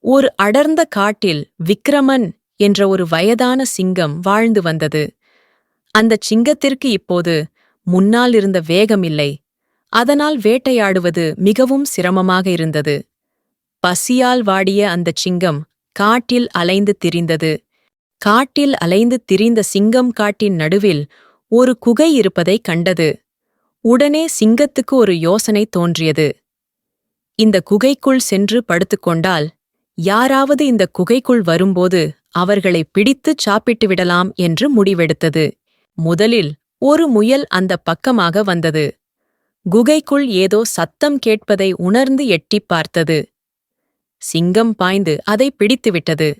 ஒரு அடர்ந்த காட்டில் விக்ரமன் என்ற ஒரு வயதான சிங்கம் வாழ்ந்து வந்தது. அந்தச் சிங்கத்திற்கு இப்போது முன்னால் இருந்த வேகமில்லை. அதனால் வேட்டையாடுவது மிகவும் சிரமமாக இருந்தது. பசியால் வாடிய அந்தச் சிங்கம் காட்டில் அலைந்து திரிந்தது. காட்டில் அலைந்து திரிந்த சிங்கம் காட்டின் நடுவில் ஒரு குகை இருப்பதைக் கண்டது. உடனே சிங்கத்துக்கு ஒரு யோசனை தோன்றியது. இந்த குகைக்குள் சென்று படுத்துக்கொண்டால் யாராவது இந்த குகைக்குள் வரும்போது அவர்களை பிடித்துச் சாப்பிட்டு விடலாம் என்று முடிவெடுத்தது. முதலில் ஒரு முயல் அந்த பக்கமாக வந்தது. குகைக்குள் ஏதோ சத்தம் கேட்பதை உணர்ந்து எட்டிப் பார்த்தது. சிங்கம் பாய்ந்து அதை பிடித்துவிட்டது.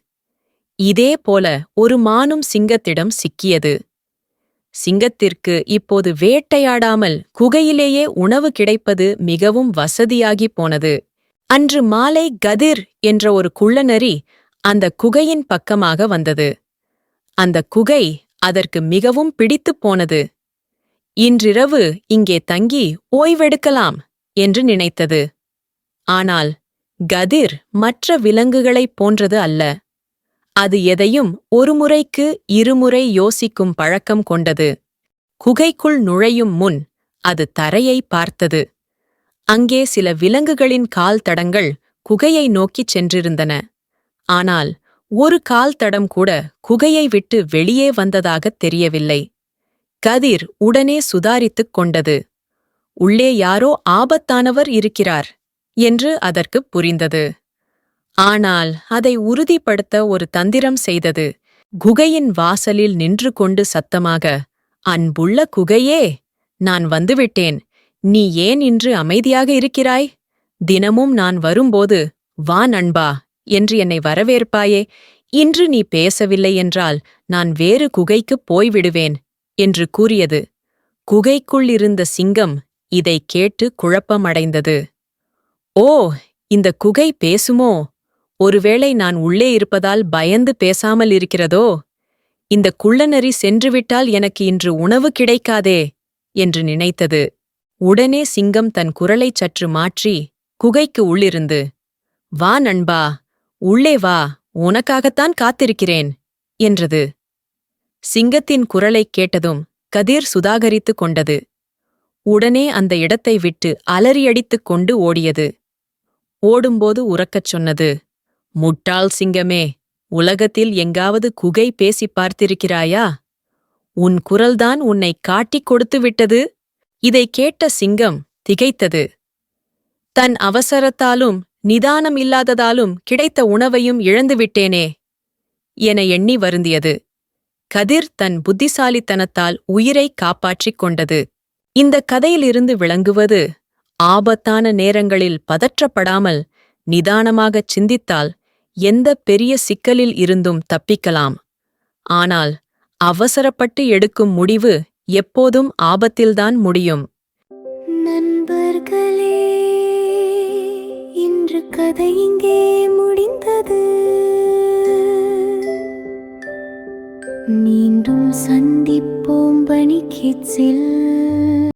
இதே போல ஒரு மானும் சிங்கத்திடம் சிக்கியது. சிங்கத்திற்கு இப்போது வேட்டையாடாமல் குகையிலேயே உணவு கிடைப்பது மிகவும் வசதியாகிப் போனது. அன்று மாலை கதிர் என்ற ஒரு குள்ளநரி அந்த குகையின் பக்கமாக வந்தது. அந்த குகை அதற்கு மிகவும் பிடித்துப் போனது. இன்றிரவு இங்கே தங்கி ஓய்வெடுக்கலாம் என்று நினைத்தது. ஆனால் கதிர் மற்ற விலங்குகளைப் போன்றது அல்ல. அது எதையும் ஒருமுறைக்கு இருமுறை யோசிக்கும் பழக்கம் கொண்டது. குகைக்குள் நுழையும் முன் அது தரையை பார்த்தது. அங்கே சில விலங்குகளின் கால் தடங்கள் குகையை நோக்கிச் சென்றிருந்தன. ஆனால் ஒரு கால் தடம் கூட குகையை விட்டு வெளியே வந்ததாகத் தெரியவில்லை. கதிர் உடனே சுதாரித்துக் கொண்டது. உள்ளே யாரோ ஆபத்தானவர் இருக்கிறார் என்று அதற்குப் புரிந்தது. ஆனால் அதை உறுதிப்படுத்த ஒரு தந்திரம் செய்தது. குகையின் வாசலில் நின்று கொண்டு சத்தமாக அன்புள்ள குகையே நான் வந்துவிட்டேன். நீ ஏன் இன்று அமைதியாக இருக்கிறாய்? தினமும் நான் வரும்போது வா நண்பா என்று என்னை வரவேற்பாயே இன்று நீ பேசவில்லை என்றால் நான் வேறு குகைக்குப் போய்விடுவேன் என்று கூறியது. குகைக்குள் இருந்த சிங்கம் இதைக் கேட்டு குழப்பமடைந்தது. ஓ இந்த குகை பேசுமோ? ஒருவேளை நான் உள்ளே இருப்பதால் பயந்து பேசாமல் இருக்கிறதோ? இந்த குள்ளநரி சென்றுவிட்டால் எனக்கு இன்று உணவு கிடைக்காதே! என்று நினைத்தது. உடனே சிங்கம் தன் குரலைச் சற்று மாற்றி குகைக்கு உள்ளிருந்து வா நண்பா உள்ளே வா உனக்காகத்தான் காத்திருக்கிறேன்! என்றது. சிங்கத்தின் குரலைக் கேட்டதும் கதிர் சுதாகரித்துக் கொண்டது. உடனே அந்த இடத்தை விட்டு அலறியடித்துக் கொண்டு ஓடியது. ஓடும்போது உறக்கச் சொன்னது முட்டாள் சிங்கமே உலகத்தில் எங்காவது குகை பேசிப் பார்த்திருக்கிறாயா? உன் குரல்தான் உன்னை காட்டிக் கொடுத்து விட்டது? இதைக் கேட்ட சிங்கம் திகைத்தது. தன் அவசரத்தாலும் நிதானம் இல்லாததாலும் கிடைத்த உணவையும் இழந்துவிட்டேனே என எண்ணி வருந்தியது. கதிர் தன் புத்திசாலித்தனத்தால் உயிரை காப்பாற்றிக் கொண்டது. இந்த கதையிலிருந்து விளங்குவது ஆபத்தான நேரங்களில் பதற்றப்படாமல் நிதானமாகச் சிந்தித்தால் எந்த பெரிய சிக்கலில் இருந்தும் தப்பிக்கலாம். ஆனால் அவசரப்பட்டு எடுக்கும் முடிவு எப்போதும் ஆபத்தில்தான் முடியும். நண்பர்களே இன்று கதை இங்கே முடிந்தது. மீண்டும் சந்திப்போம் பணி கிட்ஸில்